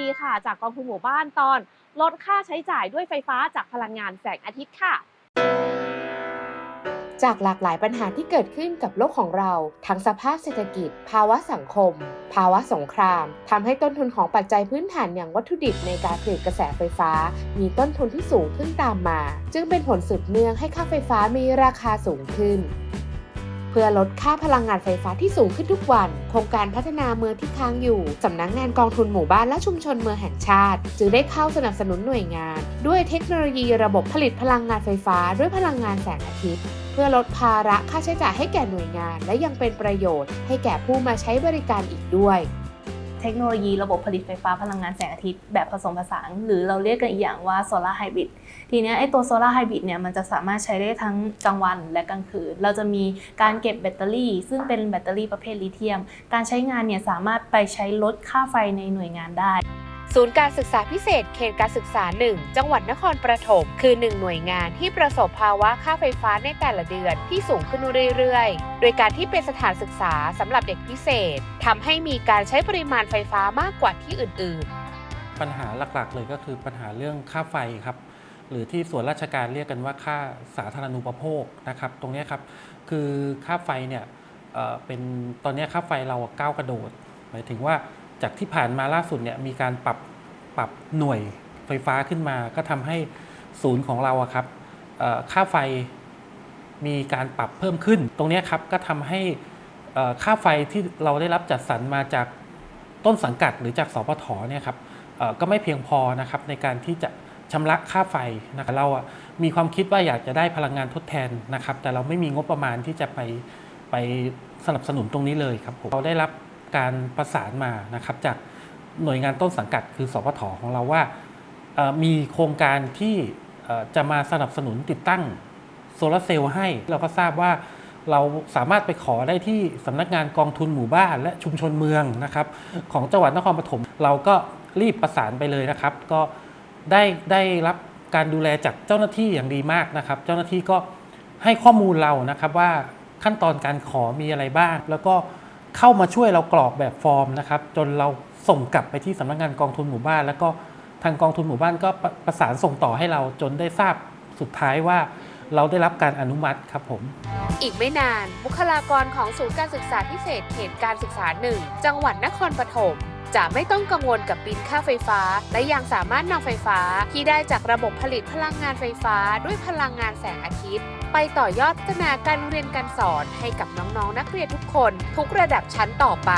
ดีๆ ค่ะ จากกองทุนหมู่บ้านตอน ลดค่าใช้จ่ายด้วยไฟฟ้าจากพลังงานแสงอาทิตย์ค่ะ จากหลากหลายปัญหาที่เกิดขึ้นกับโลกของเรา ทั้งสภาพเศรษฐกิจ ภาวะสังคม ภาวะสงครามทำให้ต้นทุนของปัจจัยพื้นฐานอย่างวัตถุดิบในการผลิตกระแสไฟฟ้า มีต้นทุนที่สูงขึ้นตามมา จึงเป็นผลสืบเนื่องให้ค่าไฟฟ้ามีราคาสูงขึ้น พื่อลดค่าพลังงานไฟฟ้าที่สูงขึ้นทุกวัน โครงการพัฒนาเมืองที่ค้างอยู่สำนักงานกองทุนหมู่บ้านและชุมชนเมืองแห่งชาติ จึงได้เข้าสนับสนุนหน่วยงาน ด้วยเทคโนโลยีระบบผลิตพลังงานไฟฟ้า ด้วยพลังงานแสงอาทิตย์เพื่อลดภาระค่าใช้จ่ายให้แก่หน่วยงาน และยังเป็นประโยชน์ให้แก่ผู้มาใช้บริการอีกด้วย เทคโนโลยีระบบผลิตไฟฟ้าพลังงานแสงอาทิตย์แบบผสมผสาน หรือเราเรียกกันอีกอย่างว่าโซลาร์ไฮบริดทีเนี้ยไอตัวโซลาร์ไฮบริดเนี่ยมันจะสามารถใช้ได้ทั้งกลางวันและกลางคืน เราจะมีการเก็บแบตเตอรี่ ซึ่งเป็นแบตเตอรี่ประเภทลิเธียม การใช้งานเนี่ยสามารถไปใช้ลดค่าไฟในหน่วยงานได้ ศูนย์การศึกษาพิเศษเขตการศึกษา 1 จังหวัดนครปฐมคือหนึ่งหน่วยงานที่ประสบภาวะค่าไฟฟ้าในแต่ละเดือนที่สูงขึ้นเรื่อยๆ โดยการที่เป็นสถานศึกษาสำหรับเด็กพิเศษทำให้มีการใช้ปริมาณไฟฟ้ามากกว่าที่อื่นๆ ปัญหาหลักๆ เลยก็คือปัญหาเรื่องค่าไฟครับหรือที่ส่วนราชการเรียกกันว่าค่าสาธารณูปโภคนะครับ ตรงนี้ครับคือค่าไฟเนี่ยเอ่อเป็นตอนนี้ค่าไฟเราก้าวกระโดด หมายถึงว่า จากที่ผ่านมาล่าสุดเนี่ยมีการปรับปรับหน่วยไฟฟ้าขึ้นมา ก็ทำให้ศูนย์ของเราอะครับค่าไฟมีการปรับเพิ่มขึ้น ตรงนี้ครับก็ทำให้ค่าไฟที่เราได้รับจัดสรรมาจากต้นสังกัดหรือจากสปทเนี่ยครับก็ไม่เพียงพอนะครับในการที่จะชำระค่าไฟนะครับเราอะมีความคิดว่าอยากจะได้พลังงานทดแทนนะครับ แต่เราไม่มีงบประมาณที่จะไปไปสนับสนุนตรงนี้เลยครับผมเราได้รับ การประสานมานะครับจากหน่วยงานต้นสังกัดคือสพทของเราว่ามีโครงการที่จะมาสนับสนุนติดตั้งโซลาร์เซลล์ให้เราก็ทราบว่าเราสามารถไปขอได้ที่สำนักงานกองทุนหมู่บ้านและชุมชนเมืองนะครับ ของจังหวัดนครปฐมเราก็รีบประสานไปเลยนะครับ ก็ได้ได้รับการดูแลจากเจ้าหน้าที่อย่างดีมากนะครับ เจ้าหน้าที่ก็ให้ข้อมูลเรานะครับว่าขั้นตอนการขอมีอะไรบ้าง แล้วก็ เข้ามาช่วยเรากรอกแบบฟอร์มนะครับจนเราส่งกลับไปที่สำนักงานกองทุนหมู่บ้าน แล้วก็ทางกองทุนหมู่บ้านก็ประประสานส่งต่อให้เราจนได้ทราบสุดท้ายว่าเราได้รับการอนุมัติครับผม อีกไม่นาน บุคลากรของศูนย์การศึกษาพิเศษเขตการศึกษาหนึ่งจังหวัดนครปฐม จะไม่ต้องกังวลกับบินค่าไฟฟ้า และยังสามารถนำไฟฟ้าที่ได้จากระบบผลิตพลังงานไฟฟ้าด้วยพลังงานแสงอาทิตย์ ไปต่อยอดพัฒนาการเรียนการสอนให้กับน้องๆนักเรียนทุกคน ทุกระดับชั้นต่อไป